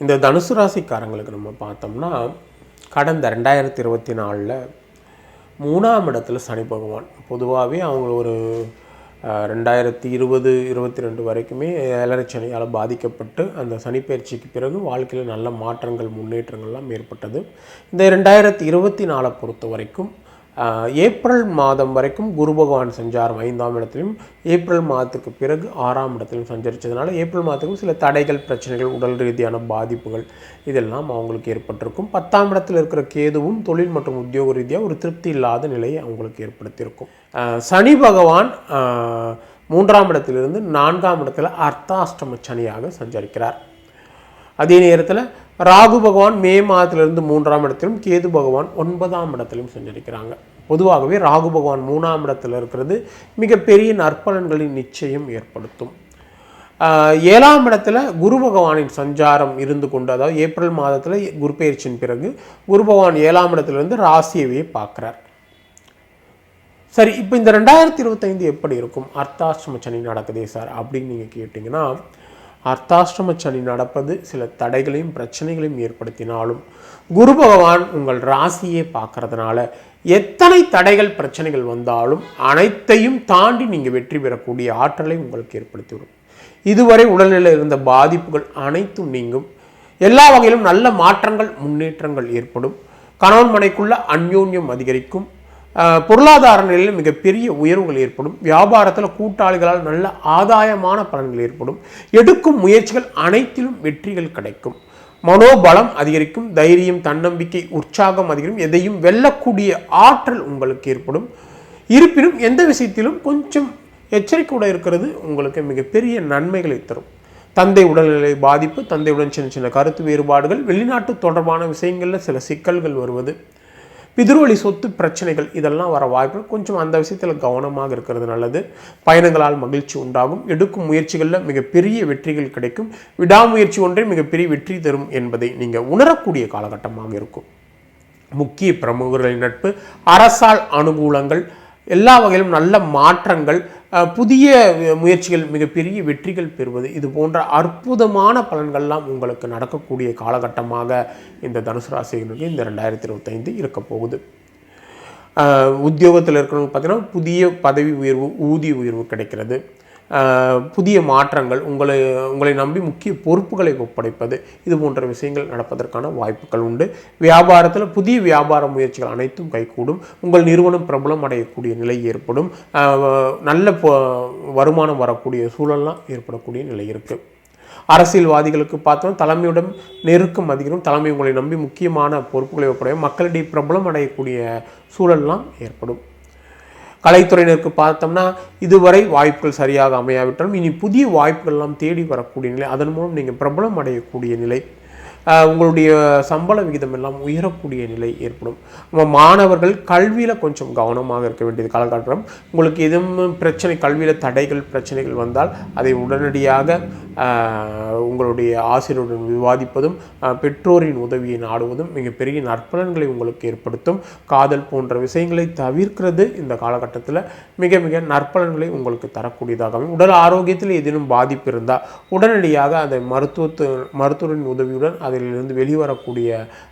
இந்த தனுசு ராசிக்காரங்களுக்கு நம்ம பார்த்தோம்னா கடந்த ரெண்டாயிரத்தி இருபத்தி நாலில் மூணாம் இடத்துல சனி பகவான். பொதுவாகவே அவங்க ஒரு ரெண்டாயிரத்தி இருபது இருபத்தி ரெண்டு வரைக்குமே ஏழரை சனியால் பாதிக்கப்பட்டு அந்த சனிப்பயிற்சிக்கு பிறகு வாழ்க்கையில் நல்ல மாற்றங்கள் முன்னேற்றங்கள்லாம் ஏற்பட்டது. இந்த ரெண்டாயிரத்தி இருபத்தி நாலை பொறுத்த வரைக்கும் ஏப்ரல் மாதம் வரைக்கும் குரு பகவான் சஞ்சாரம் ஐந்தாம் இடத்திலும். ஏப்ரல் மாதத்துக்கு பிறகு ஆறாம் இடத்திலும் சஞ்சரித்ததுனால ஏப்ரல் மாதத்துக்கும் சில தடைகள் பிரச்சனைகள் உடல் ரீதியான பாதிப்புகள் இதெல்லாம் அவங்களுக்கு ஏற்பட்டிருக்கும். பத்தாம் இடத்தில் இருக்கிற கேதுவும் தொழில் மற்றும் உத்தியோக ரீதியாக ஒரு திருப்தி இல்லாத நிலையை அவங்களுக்கு ஏற்படுத்தியிருக்கும். சனி பகவான் மூன்றாம் இடத்திலிருந்து நான்காம் இடத்தில் அர்த்தாஷ்டம சனியாக சஞ்சரிக்கிறார். அதே நேரத்தில் ராகு பகவான் மே மாதத்திலிருந்து மூன்றாம் இடத்திலும் கேது பகவான் ஒன்பதாம் இடத்திலும் சஞ்சரிக்கிறாங்க. பொதுவாகவே ராகு பகவான் மூணாம் இடத்துல இருக்கிறது மிகப்பெரிய நற்பலன்களின் நிச்சயம் ஏற்படுத்தும். ஆஹ் ஏழாம் இடத்துல குரு பகவானின் சஞ்சாரம் இருந்து கொண்டு அதாவது ஏப்ரல் மாதத்தில் குரு பயிற்சியின் பிறகு குரு பகவான் ஏழாம் இடத்துலேருந்து ராசியவே பார்க்குறார். சரி இப்போ இந்த ரெண்டாயிரத்தி இருபத்தைந்து எப்படி இருக்கும்? அர்த்தாஷ்டம சனி நடக்குதே சார் அப்படின்னு நீங்கள் கேட்டிங்கன்னா அர்த்தாஷ்டம சனி நடப்பது சில தடைகளையும் பிரச்சனைகளையும் ஏற்படுத்தினாலும் குரு பகவான் உங்கள் ராசியை பார்க்கறதுனால எத்தனை தடைகள் பிரச்சனைகள் வந்தாலும் அனைத்தையும் தாண்டி நீங்கள் வெற்றி பெறக்கூடிய ஆற்றலை உங்களுக்கு ஏற்படுத்திவிடும். இதுவரை உடல்நிலை இருந்த பாதிப்புகள் அனைத்தும் நீங்கும். எல்லா வகையிலும் நல்ல மாற்றங்கள் முன்னேற்றங்கள் ஏற்படும். கணவன் மனைக்குள்ள அந்யோன்யம் அதிகரிக்கும். பொருளாதார நிலையில் மிகப்பெரிய உயர்வுகள் ஏற்படும். வியாபாரத்தில் கூட்டாளிகளால் நல்ல ஆதாயமான பலன்கள் ஏற்படும். எடுக்கும் முயற்சிகள் அனைத்திலும் வெற்றிகள் கிடைக்கும். மனோபலம் அதிகரிக்கும் தைரியம் தன்னம்பிக்கை உற்சாகம் அதிகரிக்கும் எதையும் வெல்லக்கூடிய ஆற்றல் உங்களுக்கு ஏற்படும். இருப்பினும் எந்த விஷயத்திலும் கொஞ்சம் எச்சரிக்கையோடு இருக்கிறது உங்களுக்கு மிகப்பெரிய நன்மைகளை தரும். தந்தை உடல்நிலை பாதிப்பு தந்தையுடன் சின்ன சின்ன கருத்து வேறுபாடுகள் வெளிநாட்டு தொடர்பான விஷயங்களில் சில சிக்கல்கள் வருவது பிதிர்வழி சொத்து பிரச்சனைகள் இதெல்லாம் வர வாய்ப்பு கொஞ்சம் அந்த விஷயத்தில் கவனமாக இருக்கிறது நல்லது. பயணங்களால் மகிழ்ச்சி உண்டாகும். எடுக்கும் முயற்சிகளில் மிகப்பெரிய வெற்றிகள் கிடைக்கும். விடாமுயற்சி ஒன்றே மிகப்பெரிய வெற்றி தரும் என்பதை நீங்கள் உணரக்கூடிய காலகட்டமாக இருக்கும். முக்கிய பிரமுகர்களின் நட்பு அரசால் அனுகூலங்கள் எல்லா வகையிலும் நல்ல மாற்றங்கள் புதிய முயற்சிகள் மிகப்பெரிய வெற்றிகள் பெறுவது இது போன்ற அற்புதமான பலன்கள்லாம் உங்களுக்கு நடக்கக்கூடிய காலகட்டமாக இந்த தனுசு ராசிகளுக்கு இந்த ரெண்டாயிரத்தி இருபத்தைந்து இருக்க போகுது. உத்தியோகத்தில் இருக்கிறவங்க பார்த்தீங்கன்னா புதிய பதவி உயர்வு ஊதிய உயர்வு கிடைக்கிறது. புதிய மாற்றங்கள் உங்களை உங்களை நம்பி முக்கிய பொறுப்புகளை ஒப்படைப்பது இது போன்ற விஷயங்கள் நடப்பதற்கான வாய்ப்புகள் உண்டு. வியாபாரத்தில் புதிய வியாபார முயற்சிகள் அனைத்தும் கைகூடும். உங்கள் நிறுவனம் பிரபலம் அடையக்கூடிய நிலை ஏற்படும். நல்ல வருமானம் வரக்கூடிய சூழல்லாம் ஏற்படக்கூடிய நிலை இருக்குது அரசியல்வாதிகளுக்கு பார்த்தோம் தலைமையுடன் நெருக்கம் அதிகம் தலைமை உங்களை நம்பி முக்கியமான பொறுப்புகளை ஒப்படைய மக்களிடையே பிரபலம் அடையக்கூடிய சூழல்லாம் ஏற்படும். கலைத்துறையினருக்கு பார்த்தோம்னா இதுவரை வாய்ப்புகள் சரியாக அமையாவிட்டாலும் இனி புதிய வாய்ப்புகள்லாம் தேடி வரக்கூடிய நிலை அதன் மூலம் நீங்கள் பிரபலம் அடையக்கூடிய நிலை உங்களுடைய சம்பள விகிதம் எல்லாம் உயரக்கூடிய நிலை ஏற்படும். நம்ம மாணவர்கள் கல்வியில் கொஞ்சம் கவனமாக இருக்க வேண்டியது காலகட்டம். உங்களுக்கு எதுவும் பிரச்சனை கல்வியில் தடைகள் பிரச்சனைகள் வந்தால் அதை உடனடியாக உங்களுடைய ஆசிரியருடன் விவாதிப்பதும் பெற்றோரின் உதவியை நாடுவதும் மிகப்பெரிய நற்பலன்களை உங்களுக்கு ஏற்படுத்தும். காதல் போன்ற விஷயங்களை தவிர்க்கிறது இந்த காலகட்டத்தில் மிக மிக நற்பலன்களை உங்களுக்கு தரக்கூடியதாகவும் உடல் ஆரோக்கியத்தில் ஏதேனும் பாதிப்பு இருந்தால் உடனடியாக அதை மருத்துவத்து மருத்துவரின் உதவியுடன் அதிலிருந்து வெளிவரக்கூடிய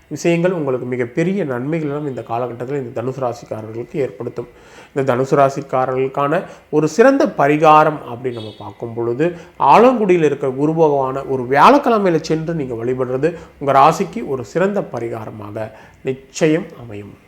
விஷயங்கள் உங்களுக்கு மிகப்பெரிய நன்மைகளெல்லாம் இந்த காலகட்டத்தில் இந்த தனுசு ராசிக்காரர்களுக்கு ஏற்படுத்தும். இந்த தனுசு ராசிக்காரர்களுக்கான ஒரு சிறந்த பரிகாரம் அப்படின்னு நம்ம பார்க்கும் பொழுது ஆலங்குடியில் இருக்கிற குரு பகவான ஒரு வியாழக்கிழமையில் சென்று நீங்கள் வழிபடுறது உங்கள் ராசிக்கு ஒரு சிறந்த பரிகாரமாக நிச்சயம் அமையும்.